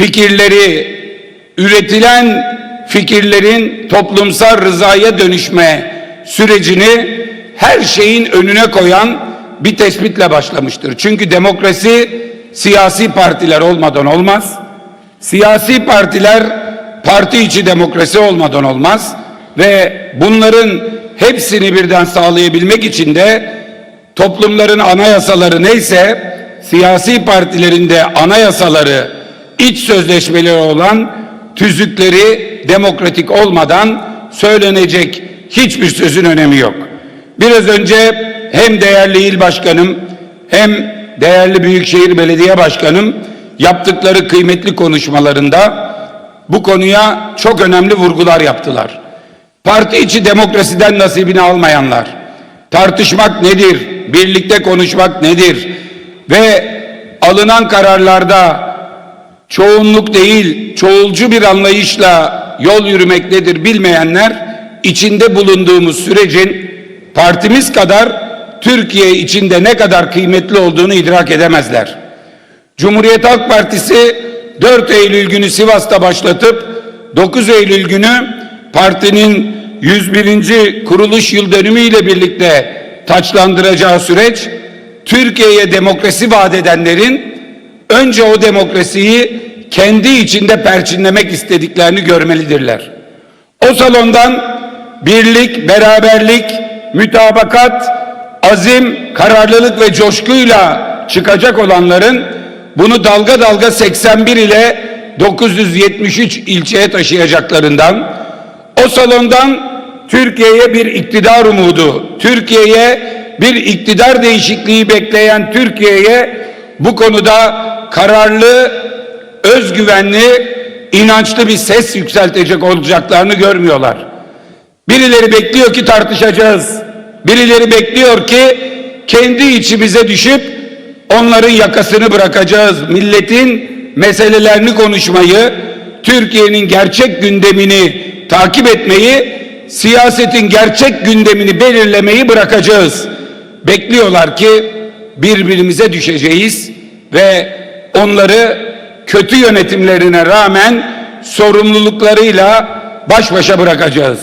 fikirleri, üretilen fikirlerin toplumsal rızaya dönüşme sürecini her şeyin önüne koyan bir tespitle başlamıştır. Çünkü demokrasi siyasi partiler olmadan olmaz. Siyasi partiler parti içi demokrasi olmadan olmaz ve bunların hepsini birden sağlayabilmek için de toplumların anayasaları neyse siyasi partilerin de anayasaları iç sözleşmeleri olan tüzükleri demokratik olmadan söylenecek hiçbir sözün önemi yok. Biraz önce hem değerli il başkanım hem değerli Büyükşehir Belediye Başkanım yaptıkları kıymetli konuşmalarında bu konuya çok önemli vurgular yaptılar. Parti içi demokrasiden nasibini almayanlar, tartışmak nedir, birlikte konuşmak nedir ve alınan kararlarda çoğunluk değil, çoğulcu bir anlayışla yol yürümek nedir bilmeyenler içinde bulunduğumuz sürecin partimiz kadar Türkiye içinde ne kadar kıymetli olduğunu idrak edemezler. Cumhuriyet Halk Partisi 4 Eylül günü Sivas'ta başlatıp 9 Eylül günü partinin 101. kuruluş yıl dönümü ile birlikte taçlandıracağı süreç Türkiye'ye demokrasi vaat edenlerin önce o demokrasiyi kendi içinde perçinlemek istediklerini görmelidirler. O salondan birlik, beraberlik, mütabakat, azim, kararlılık ve coşkuyla çıkacak olanların bunu dalga dalga 81 ile 973 ilçeye taşıyacaklarından, o salondan Türkiye'ye bir iktidar umudu, Türkiye'ye bir iktidar değişikliği bekleyen Türkiye'ye bu konuda kararlı, özgüvenli, inançlı bir ses yükseltecek olacaklarını görmüyorlar. Birileri bekliyor ki tartışacağız. Birileri bekliyor ki kendi içimize düşüp onların yakasını bırakacağız. Milletin meselelerini konuşmayı, Türkiye'nin gerçek gündemini takip etmeyi, siyasetin gerçek gündemini belirlemeyi bırakacağız. Bekliyorlar ki birbirimize düşeceğiz ve onları kötü yönetimlerine rağmen sorumluluklarıyla baş başa bırakacağız.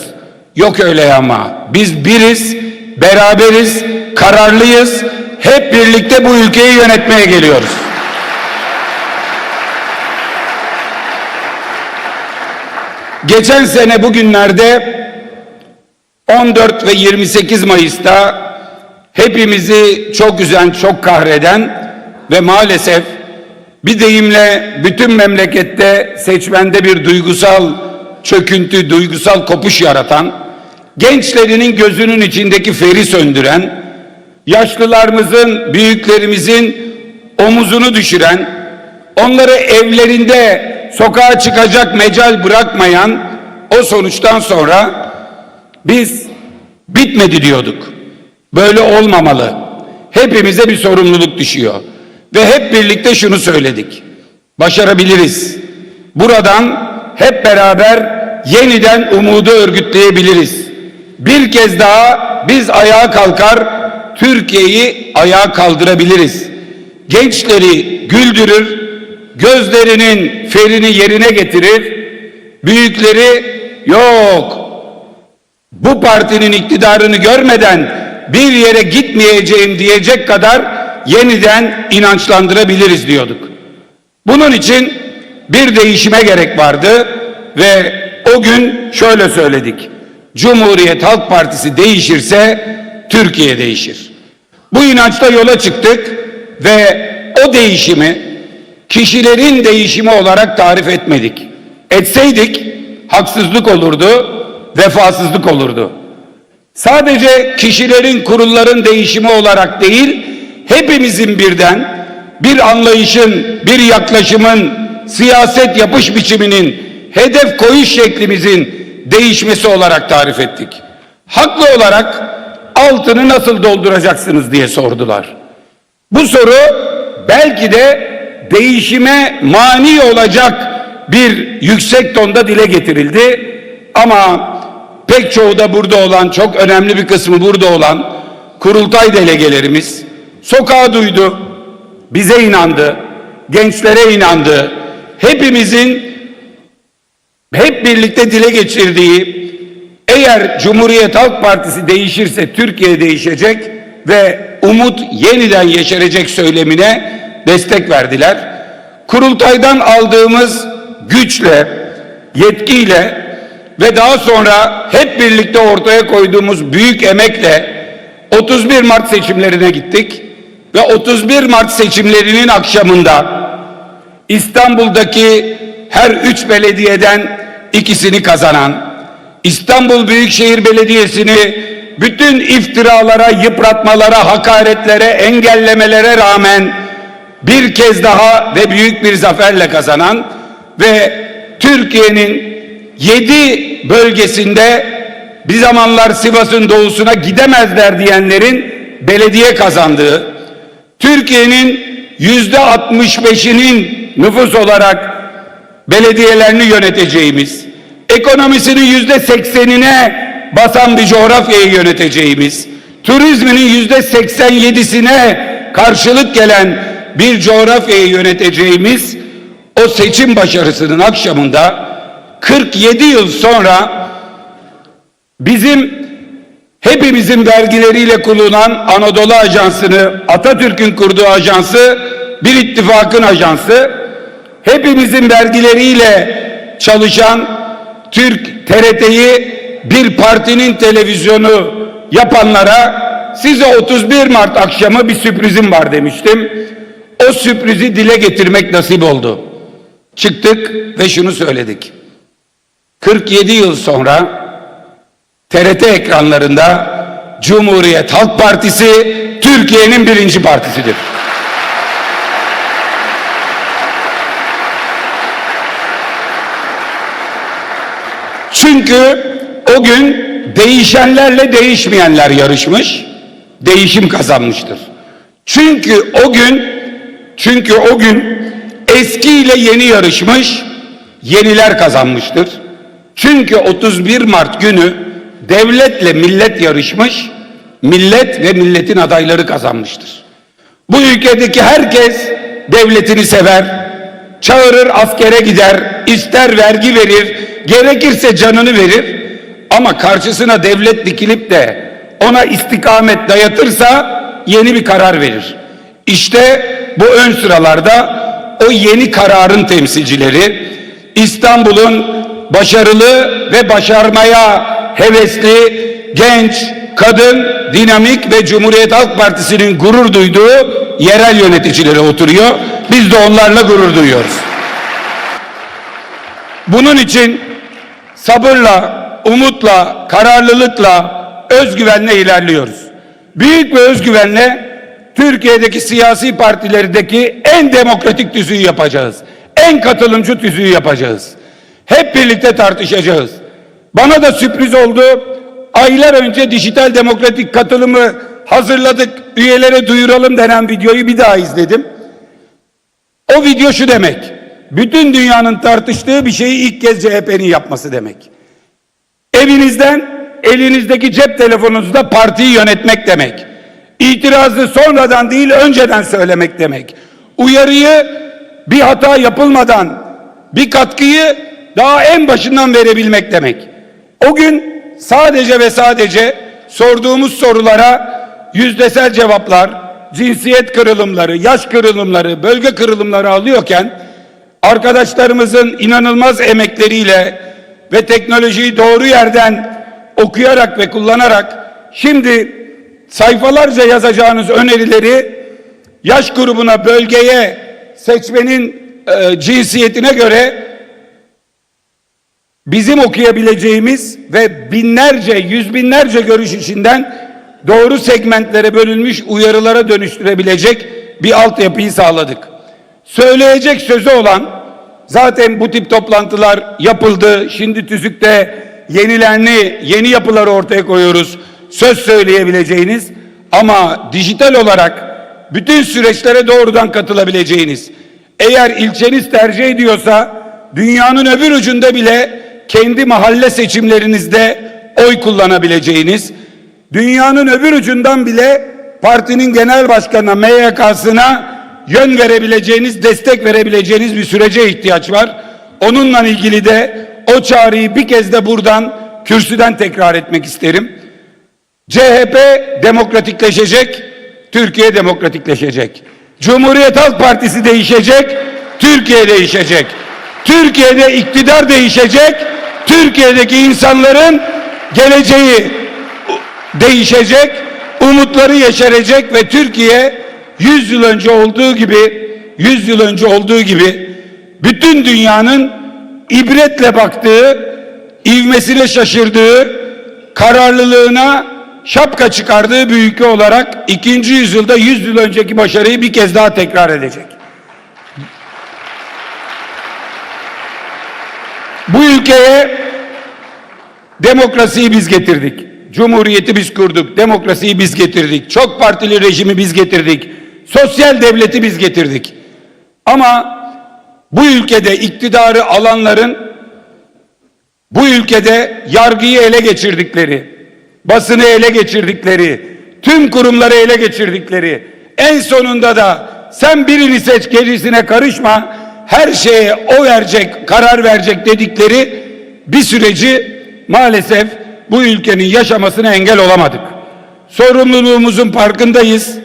Yok öyle ama. Biz biriz, beraberiz, kararlıyız. Hep birlikte bu ülkeyi yönetmeye geliyoruz. Geçen sene bugünlerde 14 ve 28 Mayıs'ta hepimizi çok üzen, çok kahreden ve maalesef bir deyimle bütün memlekette seçmende bir duygusal çöküntü, duygusal kopuş yaratan, gençlerinin gözünün içindeki feri söndüren, yaşlılarımızın, büyüklerimizin omuzunu düşüren, onları evlerinde sokağa çıkacak mecal bırakmayan o sonuçtan sonra biz bitmedi diyorduk. Böyle olmamalı. Hepimize bir sorumluluk düşüyor. Ve hep birlikte şunu söyledik. Başarabiliriz. Buradan hep beraber yeniden umudu örgütleyebiliriz. Bir kez daha biz ayağa kalkar, Türkiye'yi ayağa kaldırabiliriz. Gençleri güldürür, gözlerinin ferini yerine getirir, büyükleri yok bu partinin iktidarını görmeden bir yere gitmeyeceğim diyecek kadar yeniden inançlandırabiliriz diyorduk. Bunun için bir değişime gerek vardı ve o gün şöyle söyledik. Cumhuriyet Halk Partisi değişirse Türkiye değişir. Bu inançla yola çıktık ve o değişimi kişilerin değişimi olarak tarif etmedik. Etseydik haksızlık olurdu, vefasızlık olurdu. Sadece kişilerin, kurulların değişimi olarak değil, hepimizin birden bir anlayışın, bir yaklaşımın, siyaset yapış biçiminin, hedef koyuş şeklimizin değişmesi olarak tarif ettik. Haklı olarak altını nasıl dolduracaksınız diye sordular. Bu soru belki de değişime mani olacak bir yüksek tonda dile getirildi. Ama pek çoğu da burada olan, çok önemli bir kısmı burada olan kurultay delegelerimiz sokağa duydu, bize inandı, gençlere inandı, hepimizin hep birlikte dile geçirdiği eğer Cumhuriyet Halk Partisi değişirse Türkiye değişecek ve umut yeniden yeşerecek söylemine destek verdiler. Kurultaydan aldığımız güçle, yetkiyle ve daha sonra hep birlikte ortaya koyduğumuz büyük emekle 31 Mart seçimlerine gittik ve 31 Mart seçimlerinin akşamında İstanbul'daki her üç belediyeden ikisini kazanan, İstanbul Büyükşehir Belediyesi'ni bütün iftiralara, yıpratmalara, hakaretlere, engellemelere rağmen bir kez daha ve büyük bir zaferle kazanan ve Türkiye'nin yedi bölgesinde bir zamanlar Sivas'ın doğusuna gidemezler diyenlerin belediye kazandığı, Türkiye'nin yüzde 65'inin nüfus olarak belediyelerini yöneteceğimiz, ekonomisinin yüzde seksenine basan bir coğrafyayı yöneteceğimiz, turizminin yüzde 87'sine karşılık gelen bir coğrafyayı yöneteceğimiz o seçim başarısının akşamında 47 yıl sonra bizim hepimizin vergileriyle kurulan Anadolu Ajansı'nı, Atatürk'ün kurduğu ajansı bir ittifakın ajansı, hepimizin vergileriyle çalışan Türk TRT'yi bir partinin televizyonu yapanlara size 31 Mart akşamı bir sürprizim var demiştim. O sürprizi dile getirmek nasip oldu. Çıktık ve şunu söyledik. 47 yıl sonra TRT ekranlarında Cumhuriyet Halk Partisi Türkiye'nin birinci partisidir. Çünkü o gün değişenlerle değişmeyenler yarışmış, değişim kazanmıştır. Çünkü o gün çünkü o gün eski ile yeni yarışmış, yeniler kazanmıştır. Çünkü 31 Mart günü devletle millet yarışmış, millet ve milletin adayları kazanmıştır. Bu ülkedeki herkes devletini sever, çağırır askere gider, ister vergi verir, gerekirse canını verir. Ama karşısına devlet dikilip de ona istikamet dayatırsa yeni bir karar verir. İşte bu ön sıralarda o yeni kararın temsilcileri İstanbul'un başarılı ve başarmaya hevesli genç, kadın, dinamik ve Cumhuriyet Halk Partisi'nin gurur duyduğu yerel yöneticileri oturuyor. Biz de onlarla gurur duyuyoruz. Bunun için sabırla, umutla, kararlılıkla, özgüvenle ilerliyoruz. Büyük bir özgüvenle Türkiye'deki siyasi partilerdeki en demokratik tüzüğü yapacağız. En katılımcı tüzüğü yapacağız. Hep birlikte tartışacağız. Bana da sürpriz oldu. Aylar önce dijital demokratik katılımı hazırladık, üyelere duyuralım denen videoyu bir daha izledim. O video şu demek. Bütün dünyanın tartıştığı bir şeyi ilk kez CHP'nin yapması demek. Evinizden elinizdeki cep telefonunuzda partiyi yönetmek demek. İtirazı sonradan değil önceden söylemek demek. Uyarıyı bir hata yapılmadan bir katkıyı daha en başından verebilmek demek. O gün sadece ve sadece sorduğumuz sorulara yüzdesel cevaplar, cinsiyet kırılımları, yaş kırılımları, bölge kırılımları alıyorken arkadaşlarımızın inanılmaz emekleriyle ve teknolojiyi doğru yerden okuyarak ve kullanarak şimdi sayfalarca yazacağınız önerileri yaş grubuna, bölgeye, seçmenin e, cinsiyetine göre bizim okuyabileceğimiz ve binlerce, yüz binlerce görüş içinden doğru segmentlere bölünmüş uyarılara dönüştürebilecek bir altyapıyı sağladık. Söyleyecek sözü olan zaten bu tip toplantılar yapıldı. Şimdi tüzükte yenilerini, yeni yapıları ortaya koyuyoruz. Söz söyleyebileceğiniz ama dijital olarak bütün süreçlere doğrudan katılabileceğiniz. Eğer ilçeniz tercih ediyorsa dünyanın öbür ucunda bile kendi mahalle seçimlerinizde oy kullanabileceğiniz, dünyanın öbür ucundan bile partinin genel başkanına, MYK'sına yön verebileceğiniz, destek verebileceğiniz bir sürece ihtiyaç var. Onunla ilgili de o çağrıyı bir kez de buradan kürsüden tekrar etmek isterim. CHP demokratikleşecek, Türkiye demokratikleşecek. Cumhuriyet Halk Partisi değişecek, Türkiye değişecek. Türkiye'de iktidar değişecek, Türkiye'deki insanların geleceği değişecek, umutları yeşerecek ve Türkiye 100 yıl önce olduğu gibi 100 yıl önce olduğu gibi bütün dünyanın ibretle baktığı, ivmesine şaşırdığı, kararlılığına şapka çıkardığı bir ülke olarak ikinci yüzyılda 100 yıl önceki başarıyı bir kez daha tekrar edecek. Bu ülkeye demokrasiyi biz getirdik. Cumhuriyeti biz kurduk. Demokrasiyi biz getirdik. Çok partili rejimi biz getirdik. Sosyal devleti biz getirdik. Ama bu ülkede iktidarı alanların bu ülkede yargıyı ele geçirdikleri, basını ele geçirdikleri, tüm kurumları ele geçirdikleri, en sonunda da sen birini seç gerisine karışma, her şeye o verecek, karar verecek dedikleri bir süreci maalesef bu ülkenin yaşamasına engel olamadık. Sorumluluğumuzun farkındayız.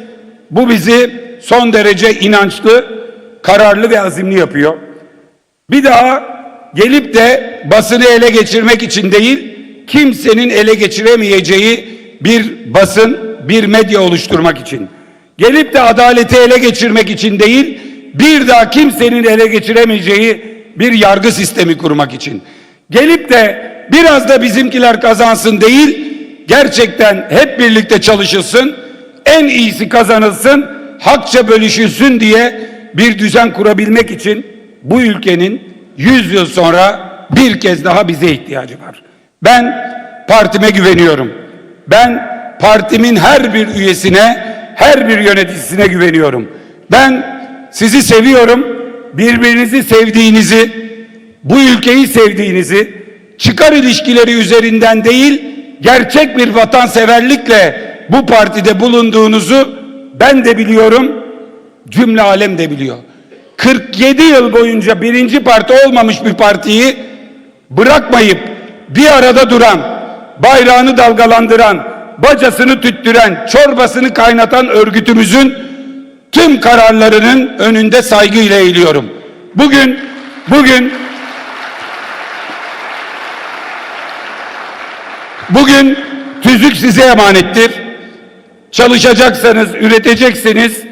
Bu bizi son derece inançlı, kararlı ve azimli yapıyor. Bir daha gelip de basını ele geçirmek için değil, kimsenin ele geçiremeyeceği bir basın, bir medya oluşturmak için. Gelip de adaleti ele geçirmek için değil, bir daha kimsenin ele geçiremeyeceği bir yargı sistemi kurmak için. Gelip de biraz da bizimkiler kazansın değil, gerçekten hep birlikte çalışılsın, en iyisi kazanılsın, hakça bölüşülsün diye bir düzen kurabilmek için bu ülkenin 100 yıl sonra bir kez daha bize ihtiyacı var. Ben partime güveniyorum. Ben partimin her bir üyesine, her bir yöneticisine güveniyorum. Ben sizi seviyorum. Birbirinizi sevdiğinizi, bu ülkeyi sevdiğinizi, çıkar ilişkileri üzerinden değil, gerçek bir vatanseverlikle bu partide bulunduğunuzu ben de biliyorum, cümle alem de biliyor. 47 yıl boyunca birinci parti olmamış bir partiyi bırakmayıp bir arada duran, bayrağını dalgalandıran, bacasını tüttüren, çorbasını kaynatan örgütümüzün tüm kararlarının önünde saygıyla eğiliyorum. Bugün bugün bugün tüzük size emanettir. Çalışacaksanız, üreteceksiniz,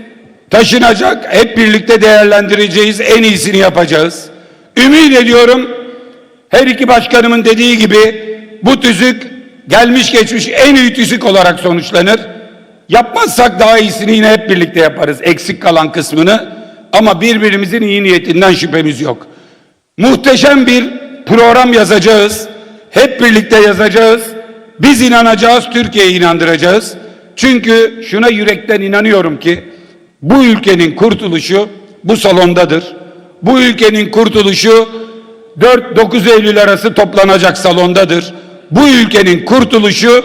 taşınacak, hep birlikte değerlendireceğiz, en iyisini yapacağız. Ümit ediyorum her iki başkanımın dediği gibi bu tüzük gelmiş geçmiş en iyi tüzük olarak sonuçlanır. Yapmazsak daha iyisini yine hep birlikte yaparız. Eksik kalan kısmını ama birbirimizin iyi niyetinden şüphemiz yok. Muhteşem bir program yazacağız. Hep birlikte yazacağız. Biz inanacağız, Türkiye'yi inandıracağız. Çünkü şuna yürekten inanıyorum ki bu ülkenin kurtuluşu bu salondadır. Bu ülkenin kurtuluşu 4-9 Eylül arası toplanacak salondadır. Bu ülkenin kurtuluşu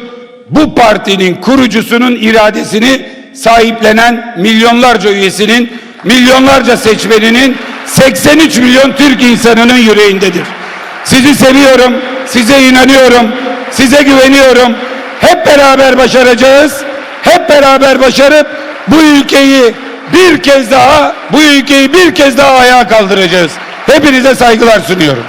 bu partinin kurucusunun iradesini sahiplenen milyonlarca üyesinin, milyonlarca seçmeninin 83 milyon Türk insanının yüreğindedir. Sizi seviyorum, size inanıyorum, size güveniyorum. Hep beraber başaracağız. Hep beraber başarıp bu ülkeyi bir kez daha, bu ülkeyi bir kez daha ayağa kaldıracağız. Hepinize saygılar sunuyorum.